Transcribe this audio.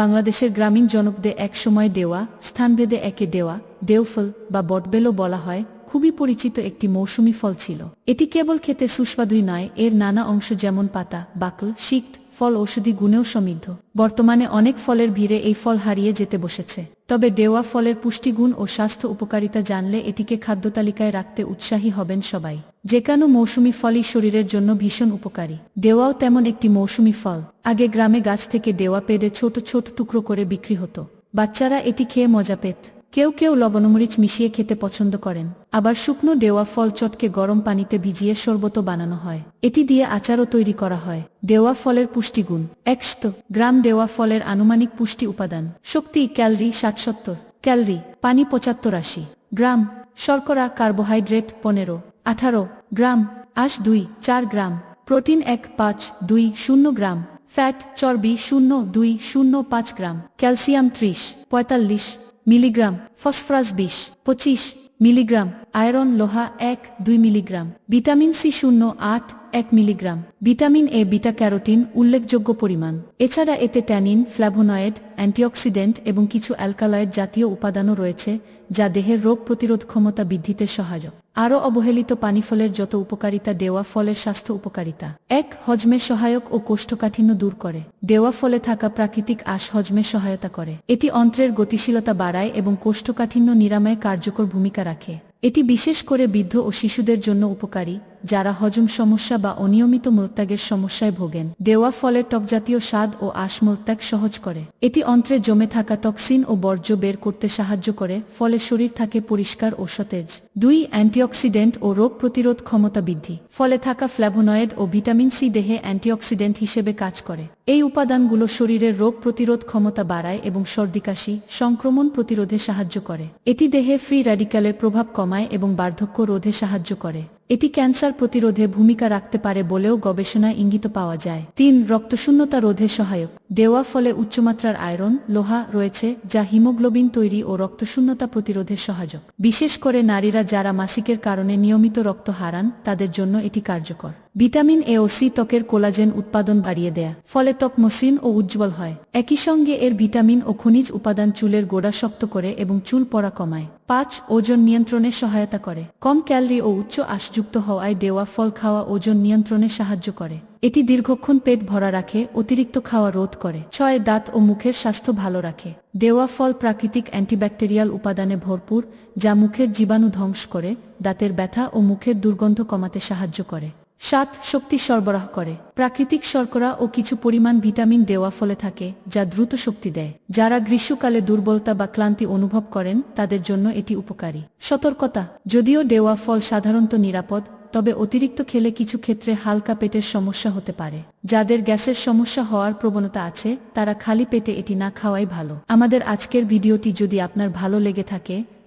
বাংলাদেশের গ্রামীণ জনপদে এক সময় দেওয়া, স্থানভেদে একে দেওয়া, দেওফল বা বটবেলও বলা হয়, খুবই পরিচিত একটি মৌসুমি ফল ছিল। এটি কেবল খেতে সুস্বাদুই নয়, এর নানা অংশ যেমন পাতা, বাকল শিক্ট ফল ঔষধি গুণেও সমৃদ্ধ। বর্তমানে অনেক ফলের ভিড়ে এই ফল হারিয়ে যেতে বসেছে। তবে দেওয়া ফলের পুষ্টিগুণ ও স্বাস্থ্য উপকারিতা জানলে এটিকে খাদ্য তালিকায় রাখতে উৎসাহী হবেন সবাই। যে কোনো মৌসুমি ফলই শরীরের জন্য ভীষণ উপকারী। দেওয়াও তেমন একটি মৌসুমি ফল। আগে গ্রামে গাছ থেকে দেওয়া পেড়ে ছোট ছোট টুকরো করে বিক্রি হতো। বাচ্চারা এটি খেয়ে মজা পেত। কেউ কেউ লবণমরিচ মিশিয়ে খেতে পছন্দ করেন। আবার শুকনো দেওয়া ফল চটকে গরম পানিতে ভিজিয়ে শরবত বানানো হয়। এটি দিয়ে আচারও তৈরি করা হয়। দেওয়া ফলের পুষ্টিগুণ। একশত গ্রাম দেওয়া ফলের আনুমানিক পুষ্টি উপাদান। শক্তি ক্যালরি ষাট সত্তর ক্যালরি পানি পঁচাত্তর আশি। গ্রাম শর্করা কার্বোহাইড্রেট পনেরো। আঠারো গ্রাম আশ দুই। চার গ্রাম প্রোটিন এক পাঁচ দুই শূন্য গ্রাম। ফ্যাট চর্বি শূন্য দুই শূন্য পাঁচ গ্রাম। ক্যালসিয়াম ত্রিশ। পঁয়তাল্লিশ মিলিগ্রাম। ফসফরাস বিশ। পঁচিশ মিলিগ্রাম। আয়রন লোহা এক, দুই মিলিগ্রাম। ভিটামিন সি শূন্য, আট, এক milligram. Vitamin A beta carotene উল্লেখযোগ্য পরিমাণ। এছাড়া এতে ট্যানিন ফ্ল্যাভোনয়েড অ্যান্টিঅক্সিডেন্ট এবং কিছু অ্যালকালয়েড জাতীয় উপাদানও রয়েছে, যা দেহের রোগ প্রতিরোধ ক্ষমতা বৃদ্ধিতে সহায়ক। আরও অবহেলিত পানিফলের যত উপকারিতা দেওয়া ফলের স্বাস্থ্য উপকারিতা। এক, হজমে সহায়ক ও কোষ্ঠকাঠিন্য দূর করে। দেওয়া ফলে থাকা প্রাকৃতিক আশ হজমে সহায়তা করে। এটি অন্ত্রের গতিশীলতা বাড়ায় এবং কোষ্ঠকাঠিন্য নিরাময়ে কার্যকর ভূমিকা রাখে। এটি বিশেষ করে বৃদ্ধ ও শিশুদের জন্য উপকারী। যারা হজম সমস্যা বা অনিয়মিত মলত্যাগের সমস্যায় ভোগেন। দেওয়া ফলের টকজাতীয় স্বাদ ও আশ মলত্যাগ সহজ করে। এটি অন্ত্রে জমে থাকা টক্সিন ও বর্জ্য বের করতে সাহায্য করে, ফলে শরীর থাকে পরিষ্কার ও সতেজ। দুই, অ্যান্টিঅক্সিডেন্ট ও রোগ প্রতিরোধ ক্ষমতা বৃদ্ধি। ফলে থাকা ফ্ল্যাভোনয়েড ও ভিটামিন সি দেহে অ্যান্টিঅক্সিডেন্ট হিসেবে কাজ করে। এই উপাদানগুলো শরীরের রোগ প্রতিরোধ ক্ষমতা বাড়ায় এবং সর্দিকাশি, সংক্রমণ প্রতিরোধে সাহায্য করে। এটি দেহে ফ্রি র্যাডিক্যালের প্রভাব কমায় এবং বার্ধক্য রোধে সাহায্য করে। এটি ক্যান্সার প্রতিরোধে ভূমিকা রাখতে পারে বলেও গবেষণায় ইঙ্গিত পাওয়া যায়। তিন, রক্তশূন্যতা রোধে সহায়ক। দেওয়া ফলে উচ্চমাত্রার আয়রন, লোহা রয়েছে, যা হিমোগ্লোবিন তৈরি ও রক্তশূন্যতা প্রতিরোধে সহায়ক। বিশেষ করে নারীরা যারা মাসিকের কারণে নিয়মিত রক্ত হারান, তাদের জন্য এটি কার্যকর। ভিটামিন এ ও সি ত্বকের কোলাজেন উৎপাদন বাড়িয়ে দেয়া, ফলে ত্বক মসৃণ ও উজ্জ্বল হয়। একই সঙ্গে এর ভিটামিন ও খনিজ উপাদান চুলের গোড়া শক্ত করে এবং চুল পড়া কমায়। পাঁচ, ওজন নিয়ন্ত্রণে সহায়তা করে। কম ক্যালরি ও উচ্চ আশযুক্ত হওয়ায় দেওয়া ফল খাওয়া ওজন নিয়ন্ত্রণে সাহায্য করে। এটি দীর্ঘক্ষণ পেট ভরা রাখে, অতিরিক্ত খাওয়া রোধ করে। ছয়, দাঁত ও মুখের স্বাস্থ্য ভালো রাখে। দেওয়া ফল প্রাকৃতিক অ্যান্টিব্যাকটেরিয়াল উপাদানে ভরপুর, যা মুখের জীবাণু ধ্বংস করে, দাঁতের ব্যথা ও মুখের দুর্গন্ধ কমাতে সাহায্য করে। সাত শক্তি সরবরাহ করে। প্রাকৃতিক শর্করা ও কিছু পরিমাণ ভিটামিন দেওয়া ফলে থাকে, যা দ্রুত শক্তি দেয়। যারা গ্রীষ্মকালে দুর্বলতা বা ক্লান্তি অনুভব করেন, তাদের জন্য এটি উপকারী। সতর্কতা, যদিও দেওয়া ফল সাধারণত নিরাপদ, তবে অতিরিক্ত খেলে কিছু ক্ষেত্রে হালকা পেটের সমস্যা হতে পারে। যাদের গ্যাসের সমস্যা হওয়ার প্রবণতা আছে, তারা খালি পেটে এটি না খাওয়াই ভালো। আমাদের আজকের ভিডিওটি যদি আপনার ভালো লেগে থাকে